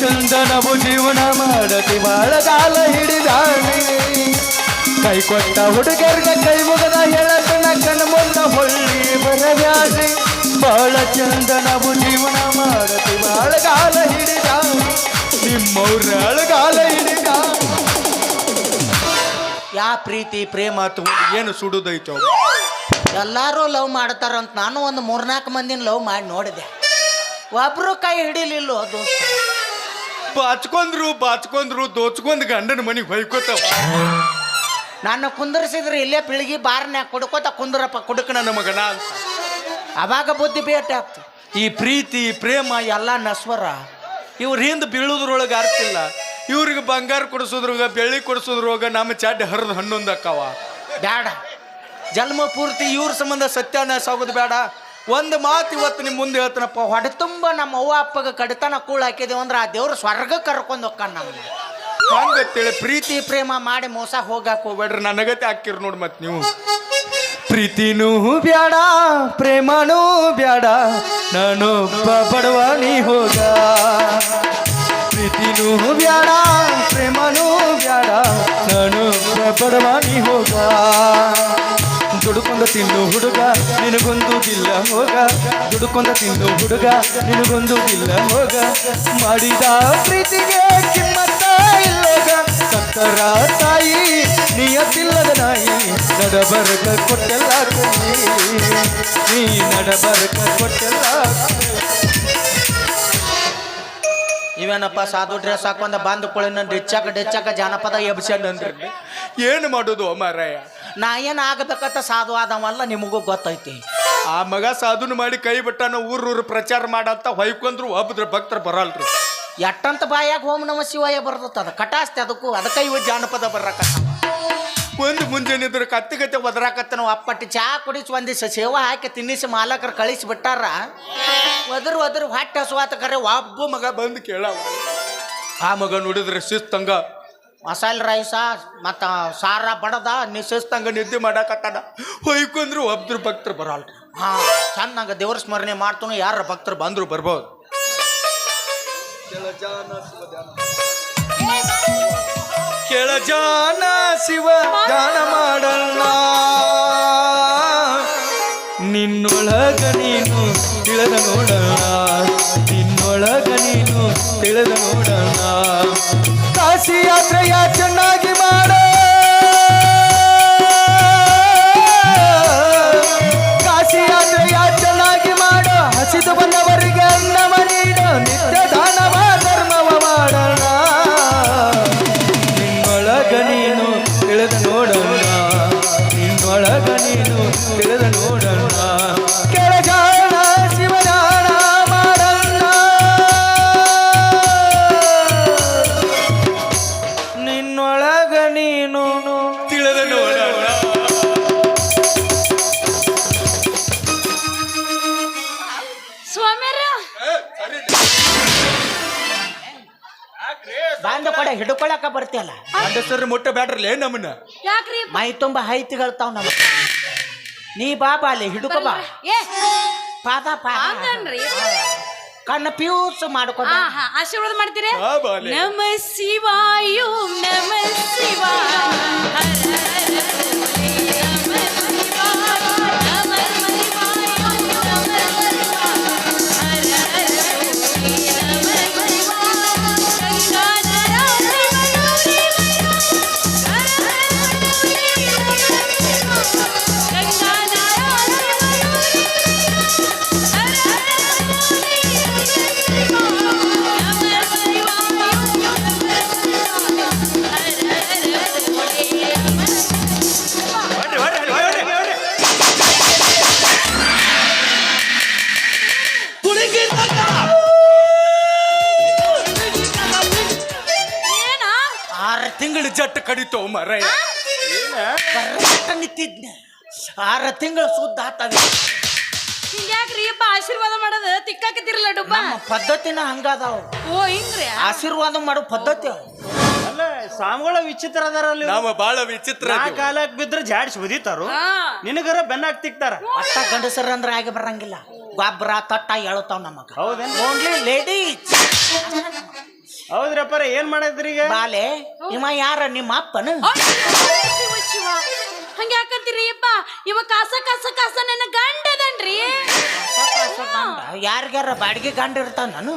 ಚಂದನವು ಜೀವನ ಮಾಡತಿ ಬಾಳಗಾಲ ಹಿಡಿದಾಣಿ ಕೈ ಕೊಟ್ಟ ಹುಡುಗರ್ಗ ಕೈ ಮುಗದ ಹೇಳತನ ಕಣ ಮುಂದ ಹೊಳ್ಳಿ ಬರಬ್ಯಾಡ್ರಿ ಬಾಳ ಚಂದನವು ಜೀವನ ಮಾಡತಿ ಬಾಳಗಾಲ ಹಿಡಿದಾಣಿ ನಿಮ್ಮವ್ರ ಅಳಗಾಲ ಹಿಡಿದ ಯಾ ಪ್ರೀತಿ, ಪ್ರೇಮ ಅಥವಾ ಏನು ಸುಡುದೈತೋ? ಎಲ್ಲರೂ ಲವ್ ಮಾಡ್ತಾರಂತ ನಾನು ಒಂದು ಮೂರ್ನಾಲ್ಕು ಮಂದಿನ ಲವ್ ಮಾಡಿ ನೋಡಿದೆ. ಒಬ್ರು ಕೈ ಹಿಡಿಲಿಲ್ಲೋ, ದೋಸ್ತ. ಬಾಚ್ಕೊಂಡ್ರು ಬಾಚ್ಕೊಂಡ್ರು ದೋಚ್ಕೊಂಡ್ ಗಂಡನ ಮನೆಗೆ ಹೊಯ್ಕೋತಾವ. ನಾನು ಕುಂದರ್ಸಿದ್ರೆ ಇಲ್ಲೇ ಪಿಳಿಗಿ ಬಾರ್ನ್ಯಾಗ ಕುಡ್ಕೋತ ಕುಂದ್ರಪ್ಪ ಕುಡುಕ ನನ್ನ ಮಗನ ಅಂತ. ಅವಾಗ ಬುದ್ಧಿ ಭೇಟಿ ಆಗ್ತು. ಈ ಪ್ರೀತಿ, ಪ್ರೇಮ ಎಲ್ಲ ನಸ್ವರ. ಇವ್ರ ಹಿಂದೆ ಬೀಳುದ್ರೊಳಗೆ ಅರ್ತಿಲ್ಲ ಇವ್ರಿಗೆ ಬಂಗಾರ ಕೊಡಿಸೋದ್ರಾಗ ಬೆಳ್ಳಿ ಕೊಡಿಸೋದ್ರೊಳಗ ನಮ್ಮ ಚಾಡ್ ಹರಿದು ಹನ್ನೊಂದು ಅಕ್ಕವ. ಬ್ಯಾಡ. ಜನ್ಮ ಪೂರ್ತಿ ಇವ್ರ ಸಂಬಂಧ ಸತ್ಯಾನಾಶ ಆಗೋದು ಬೇಡ ಒಂದು ಮಾತು ಇವತ್ತು ನಿಮ್ಮ ಮುಂದೆ ಹೇಳ್ತಾನಪ್ಪ. ಹೊಡೆ ತುಂಬ ನಮ್ಮ ಅವ್ವ ಅಪ್ಪಗೆ ಕಡಿತನ ಕೂಳ್ ಹಾಕಿದೇವು ಅಂದ್ರೆ ಆ ದೇವ್ರ ಸ್ವರ್ಗ ಕರ್ಕೊಂಡು ಹೋಗ್ಕ ನಮ್ಗೆ ಹಂಗತ್ತೇಳಿ ಪ್ರೀತಿ ಪ್ರೀತಿ ಪ್ರೇಮ ಮಾಡಿ ಮೋಸ ಹೋಗಾಕ ಹೋಗ್ಬೇಡ ಹೋಗ್ಬೇಡ್ರಿ ನನಗತೆ ಹಾಕಿರ್ ನೋಡಿ ಮತ್ತೆ ನೀವು. ಪ್ರೀತಿನೂ ಬ್ಯಾಡ ಪ್ರೇಮನೂ ಬ್ಯಾಡ. ನಾನು ಬಡವ ನೀ ಹೋಗ. ಪ್ರೀತಿನೂ ಬ್ಯಾಡ ಪ್ರೇಮನೂ ಬ್ಯಾಡ. ನಾನು ಬಡವ ನೀ ಹೋಗ. ದುಡುಕೊಂಡ ತಿನ್ನು ಹುಡುಗ ನಿನಗೊಂದು ಇಲ್ಲ ಹೋಗ. ದುಡುಕೊಂಡ ತಿನ್ನು ಹುಡುಗ ನಿನಗೊಂದು ಇಲ್ಲ ಹೋಗ. ಮಾಡಿದ ಪ್ರೀತಿಗೆ ಕಿಮ್ಮತ್ತ ಇಲ್ಲೋಗ ಸಕ್ಕರ ತಾಯಿ ನಿಯತ್ತಿಲ್ಲದ ನಾಯಿ ನಡಬರಕ ಕೊಟ್ಟೆಲ್ಲ ನೀ ನಡಬರಕ ಕೊಟ್ಟೆಲ್ಲ ಇವೇನಪ್ಪ ಸಾಧು ಡ್ರೆಸ್ ಹಾಕೊಂಡ ಬಂದು ನನ್ನ ಡಿಚ್ಚಾಕ ಡಿಚ್ಚಾಕ ಜಾನಪದ ಎಬ್ಸ್ಯಾನ್ರಿ ಏನು ಮಾಡೋದು ಮಾರಾಯ? ನಾ ಏನು ಆಗಬೇಕಂತ ಸಾಧು ಆದವಲ್ಲ ನಿಮಗೂ ಗೊತ್ತೈತಿ. ಆ ಮಗ ಸಾಧುನ ಮಾಡಿ ಕೈ ಬಿಟ್ಟಾನ ಊರೂರು ಪ್ರಚಾರ ಮಾಡಂತ ಹೊಯ್ಕೊಂಡ್ರು ಒಬ್ಬದ್ರ ಭಕ್ತರು ಬರಲ್ರಿ. ಎಟ್ಟಂತ ಬಾಯಾಗ ಹೋಮ್ ನಮ ಶಿವಾಯ ಅದು ಕಟಾಸ್ತಿ ಅದಕ್ಕೂ ಅದಕ್ಕೆ ಇವ ಜಾನಪದ ಬರ್ರಕ ಒಂದು ಮುಂಜಾನೆ ಇದ್ರ ಕತ್ತಿ ಕತ್ತೆ ಒದರಾಕತ್ತ ನಾವು ಅಪ್ಪಟ್ಟಿ ಚಾ ಕುಡಿಸಿ ಒಂದಿವ್ಸ ಸೇವಾ ಹಾಕಿ ತಿನ್ನಿಸಿ ಮಾಲಕರು ಕಳಿಸಿ ಬಿಟ್ಟಾರ. ಒದರು ಒದರು ಹೊಟ್ಟೆ ಹಸುವಾತ ಕರೆ ಒಬ್ಬ ಮಗ ಮಗ ಬಂದು ಕೇಳವ. ಆ ಮಗ ನೋಡಿದ್ರೆ ಶಿಸ್ತಂಗ ಮಸಾಲೆ ರೈಸ, ಮತ್ತು ಸಾರ ಬಡದ ನಿಶಸ್ತಂಗ ನಿದ್ದೆ ಮಾಡಾಕತ್ತಾನ. ಹೊಯ್ಕೊಂಡ್ರು ಒಬ್ರು ಭಕ್ತರು ಬರಲ್ರಿ. ಹಾ, ಚೆನ್ನಾಗ ದೇವ್ರ ಸ್ಮರಣೆ ಮಾಡ್ತಾನು, ಯಾರ ಭಕ್ತರು ಬಂದ್ರು ಬರ್ಬೋದು. ಕೆಳಜಾನ ಶಿವ ಧ್ಯಾನ. ಮಾಡಲ್ಲ ನಿನ್ನೊಳಗ ನೀನು ತಿಳಿದ ನೋಡೋಣ. ನಿನ್ನೊಳಗ ನೀನು ತಿಳಿದ ನೋಡೋಣ. ಕಾಶಿ ಯಾತ್ರೆಯ ಚೆನ್ನಾಗಿ ಮಾಡ. ಕಾಶಿ ಯಾತ್ರೆಯ ಚೆನ್ನಾಗಿ ಮಾಡ. ಹಸಿದು ಬಂದವರಿಗೆ ಅನ್ನವ ನೀಡು. ನಿತ್ಯ ದಾನವ, ಧರ್ಮವ ಮಾಡೋಣ. ನಿನ್ನೊಳಗ ನೀನು ತಿಳಿದ ನೋಡೋಣ. ನಿನ್ನೊಳಗ ನೀನು ತಿಳಿದ ನೋಡೋಣ. ಕೆಳಗಾಣ ಶಿವನಾಣ ಮಾಡಲ್ಲ ನಿನ್ನೊಳಗ ನೀನು ತಿಳಿದ ನೋಡೋಣ. ಕೊಡೆ ಹಿಡ್ಕೊಳಕ ಬರ್ತಿಯಲ್ಲ? ಗಂಡಸರು ಮುಟ್ಟ ಬ್ಯಾಡ್ರಲ್ಲ ನಮ್ಮನ್ನ? ಯಾಕ್ರಿ? ಮೈ ತುಂಬ ಹೈತಿಗಳ್ತಾವ್ ನಮ್ಮ ನೀ ಬಾಬಾ ಅಲ್ಲಿ ಹಿಡ್ಕೊ ಬಾ. ಏ ಪಾದ ಪಾದ. ಹಂಗನ್ರಿ? ಕಣ್ಣ ಪ್ಯೂಸ್ ಮಾಡ್ಕೊಂಡ ಹಾ ಹಾ ಆಶೀರ್ವಾದ ಮಾಡ್ತೀರಿ? ಬಾ ಬಾಲೆ. ನಮ ಶಿವಾಯ ತಿಂಗಳು ಜಟ್ ಕಡಿತೋ ಮರ ಆರ ಆರು ತಿಂಗಳು ಸುದ್ದ ಆತವೆ ಹಿಂಗ್ಯಾಕ್ರಿ ಅಪ್ಪ ಆಶೀರ್ವಾದ ಮಾಡೋದು? ತಿಕ್ಕಾಕತ್ತಿರಲ್ಲ ಡುಬ್ಬ ನಮ್ಮ ಪದ್ಧತಿನ ಹಂಗದಾವ. ಓ ಹಿಂಗ್ರಿ? ಆಶೀರ್ವಾದ ಮಾಡೋ ಪದ್ಧತಿ ಅವು. ಅಲ್ಲ ಸ್ವಾಮಿಗಳ ವಿಚಿತ್ರ ಅದಾರಲ್ಲಿ ನಾವು ಬಾಳ ವಿಚಿತ್ರ ನಾ ಅದೀವಿ. ಕಾಲಕ್ ಬಿದ್ರೆ ಜಾಡ್ಸಿ ಬದಿತಾರು ಹಾ. ನಿನಗರ ಬೆನ್ನಾಕ್ ತಿಕ್ತಾರ. ಅಷ್ಟ ಗಂಡಸರ ಅಂದ್ರೆ ಆಗಿ ಬರಂಗಿಲ್ಲ. ಗೊಬ್ಬರ ತಟ್ಟ ಎಳುತ್ತಾವ ನಮಗ. ಹೌದೇನ್ ಓನ್ಲಿ ಲೇಡೀಸ್ ಹೌದ್ರಪ್ಪಾರ ಏನ್ ಮಾಡಿದ್ರಿ ಈಗ? ಬಾಲೆ ಇವ ಯಾರ? ನಿಮ್ಮ ಅಪ್ಪನ? ಶಿವ ಶಿವ ಹಂಗ ಯಾಕಂತೀರಿ? ಅಪ್ಪ ಇವ ಕಾಸ ಕಾಸ ಕಾಸ ನನ್ನ ಗಂಡದನ್ರಿ. ಯಾರಿಗಾರ ಬಾಡಿಗೆ ಗಂಡ ಇರ್ತಾನ ನಾನು?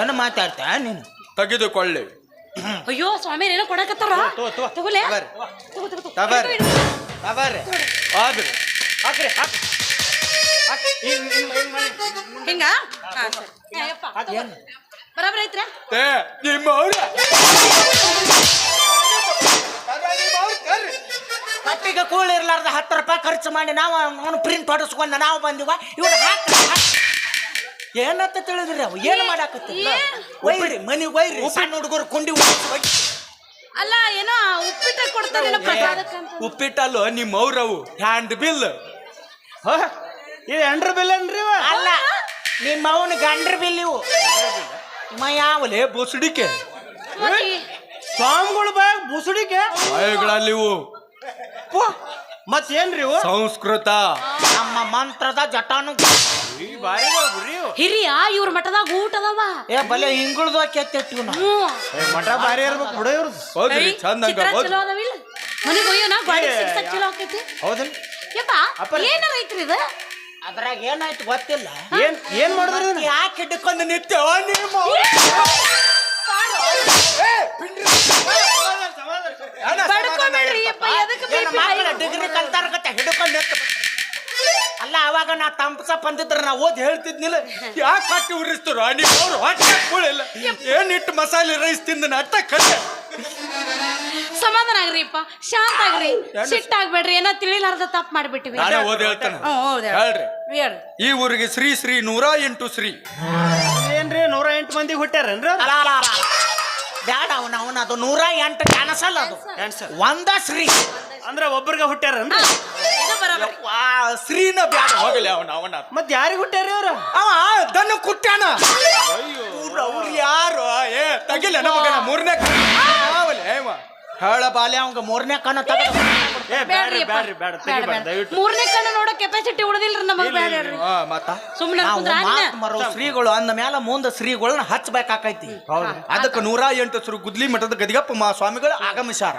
ಏನು ಮಾತಾಡ್ತಾ ನೀನು? ತೆಗೆದುಕೊಳ್ಳಿ. ಅಯ್ಯೋ ಸ್ವಾಮಿ ಏನೋ ಕೊಡಕತ್ತಾರ? ತಗೋ, ತಗೋ. ತಗೊಲೆ ಆದ್ರೆ ಹಾಕ್ರಿ. ಹಿಂಗ್-. ಬರಾಬರ್ ಐತ್ರ? ನಿಮ್ಮ ಅವ್ರ ಕಟ್ಟಿಗೆ ಕೂಳು ಇರ್ಲಾರ್ದ ಹತ್ತು ರೂಪಾಯಿ ಖರ್ಚು ಮಾಡಿ ನಾವು ಅವನು ಪ್ರಿಂಟ್ ಹೊಡಿಸ್ಕೊಂಡ ನಾವು ಬಂದಿವ. ಇವ್ರು ಹಾಕ ಏನಂತ ತಿಳಿದ್ರಿ ಅವು ಏನು ಮಾಡಾಕತ್ತಿಲ್ಲ ಒಯ್ರಿ ಮನಿ ಒಯ್ರಿ. ಉಪ್ಪಿನ ಹುಡುಗರು ಕುಂಡಿ ಅಲ್ಲ ಏನೋ ಉಪ್ಪಿಟ್ಟ ಕೊಡ್ತಾರಲ್ಲ ಉಪ್ಪಿಟ್ಟಲ್ಲ ಉಪ್ಪಿಟ್ಟಲ್ಲೋ ನಿಮ್ಮ ಅವ್ರವು ಹ್ಯಾಂಡ್ ಬಿಲ್ ಹ? ಇದು ಎಂಡ್ರ ಬಿಲ್ ಏನ್ರಿ ಅಲ್ಲ ನಿಮ್ಮ ಅವನ ಗಂಡ್ರ ಬಿಲ್ ಇವು. ಮಯಾವಲೆ ಬುಸುಡಿಕೆ. ಸ್ವಾಮಿಗಳು ಬಾಯ್ ಬುಸುಡಿಕೆ? ಬಾಯಿಗಳಲ್ಲಿವು. ಮತ್ ಮತ್ತೇನ್ರಿ ಇವು? ಸಂಸ್ಕೃತ. ನಮ್ಮ ಮಂತ್ರದ ಜಟಾನು. ಈ ಬಾರಿ ಬಿಡ್ರಿ ಇವು. ಹಿರಿಯ ಇವ್ರ ಮಠದಾಗ ಊಟ ಅದಾವ. ಏ ಬಲೆ ಹಿಂಗುಳ್ದು ಕೆತ್ತಿಟ್ಟಿವ್ ನಾವು ಹ್ಮ್ ಏ, ಮಠ ಬಾರಿ ಇರ್ಬೇಕು ಬಿಡ ಇವ್ರದ್ದು ಹೌದ್ರಿ ಐ, ಚಂದಂಗ ಚಿತ್ರ ಹೌದು ಚಲೋ ಅದಾವಿಲ್ಲ ಮನೆಗೆ ಒಯ್ಯೋಣ ಗಾಡಿ ಏ, ಸಿಗ್ಸಕ್ ಚಲೋ ಆಕೈತಿ. ಹೌದನ್ ಯಪ್ಪ ಅಪ್ಪರ. ಏನಾರ ಐತ್ರಿ ಇದು? ಅದ್ರಾಗ ಏನಾಯ್ತು ಗೊತ್ತಿಲ್ಲ. ಏನ್ ಏನ್ ಮಾಡಿದ್ರಿ ಇದನ್ನ? ಯಾಕೆ ಹಿಡ್ಕೊಂಡು ನಿತ್ಯ ನಿಮ್ಮ ಯಪ್ಪ ಡಿಗ್ರಿ ಕಲ್ತಾರಕತ್ತೆ ಹಿಡ್ಕೊಂಡು ನಿಂತು ಅಲ್ಲ ಅವಾಗ ನಾ ತಂಪಸ ಬಂದಿದ್ರ ನಾ ಓದಿ ಹೇಳ್ತಿದ್ನಿಲ್ಲ. ಯಾಕೆ ಹಾಕಿ ಉರಿಸ್ತಾರ ನೀವು ಅವ್ರು ಹೊಟ್ಟೆ ಕೂಳಿಲ್ಲ. ಏನ್ ಇಟ್ಟು ಮಸಾಲೆ ರೈಸ್ ತಿಂದ ಅಟ್ಟ ಕಟ್ಟೆ ಸಮಾಧಾನ ಆಗ್ರಿಪ್ಪ ಶಾಂತ ಆಗ್ರಿ. ಸಿಟ್ಟಾಗ್ಬೇಡ್ರಿ ಏನೋ ತಿಳಿಲಾರ್ದ ತಪ್ಪು ಮಾಡ್ಬಿಟ್ಟಿವಿ. ನಾನೇ ಓದಿ ಹೇಳ್ತಾನೆ. ಹ್ಞೂ ಹೌದು ಹೇಳ್ರಿ. ಈ ಊರಿಗೆ ಶ್ರೀ ಶ್ರೀ ನೂರ ಎಂಟು ಶ್ರೀ. ಏನ್ರಿ ನೂರ ಎಂಟು ಮಂದಿ ಹುಟ್ಟ್ಯಾರೇನ್ರಿ ಬ್ಯಾಡ ಅವನ ಅವನ ಅದು ನೂರ ಎಂಟು ಕ್ಯಾನ್ಸಲ್ ಅದು. Cancel. ಒಂದ ಶ್ರೀ. ಅಂದ್ರೆ ಒಬ್ಬರಿಗೆ ಹುಟ್ಟ್ಯಾರ ಇದು ಬರೋಬರಿ. ಶ್ರೀನ ಬ್ಯಾಡ. ಹೋಗಲಿ ಅವನ ಅವನ. ಮತ್ ಯಾರಿಗೆ ಹುಟ್ಟ್ಯಾರ ಅವ್ರ? ಅವ ದನ್ನು ಕುಟ್ಟಾನ ಅವ್ರು ಯಾರು? ಏ ತಗಿಲ್ಲ ನಮಗನ ಮೂರನೇ ಹೇಳ ಬಾಲ್ಯ ಅವಂಗ ಮೂರನೇ ಕಣ ತಗದ ಏ ಬ್ಯಾಡ್ರಿ ಬ್ಯಾಡ್ರಿ ಬ್ಯಾಡ ತೆಗಿಬೇಡ ದಯವಿಟ್ಟು. ಮೂರನೇ ಕಣ್ಣು ನೋಡೋ ಕೆಪಾಸಿಟಿ ಉಳಿದಿಲ್ರಿ ನಮಗೆ ಬೇಡ ಹೇಳ್ರಿ ಮತ್ತ? ಸುಮ್ಮನೆ ನಾವು ಕುಂದ್ರ ಮಾತ್ ಮರೋ ಶ್ರೀಗಳು ಅಂದ ಮೇಲೆ ಮುಂದ ಶ್ರೀಗಳನ್ನ ಹಚ್ಚಬೇಕಾಕೈತಿ ಅದಕ್ಕೆ ನೂರ ಎಂಟು ಶ್ರೀ ಗುದ್ಲಿ ಮಠದ ಗದಿಗಪ್ಪ ಮಾ ಸ್ವಾಮಿಗಳು ಆಗಮಿಸಾರ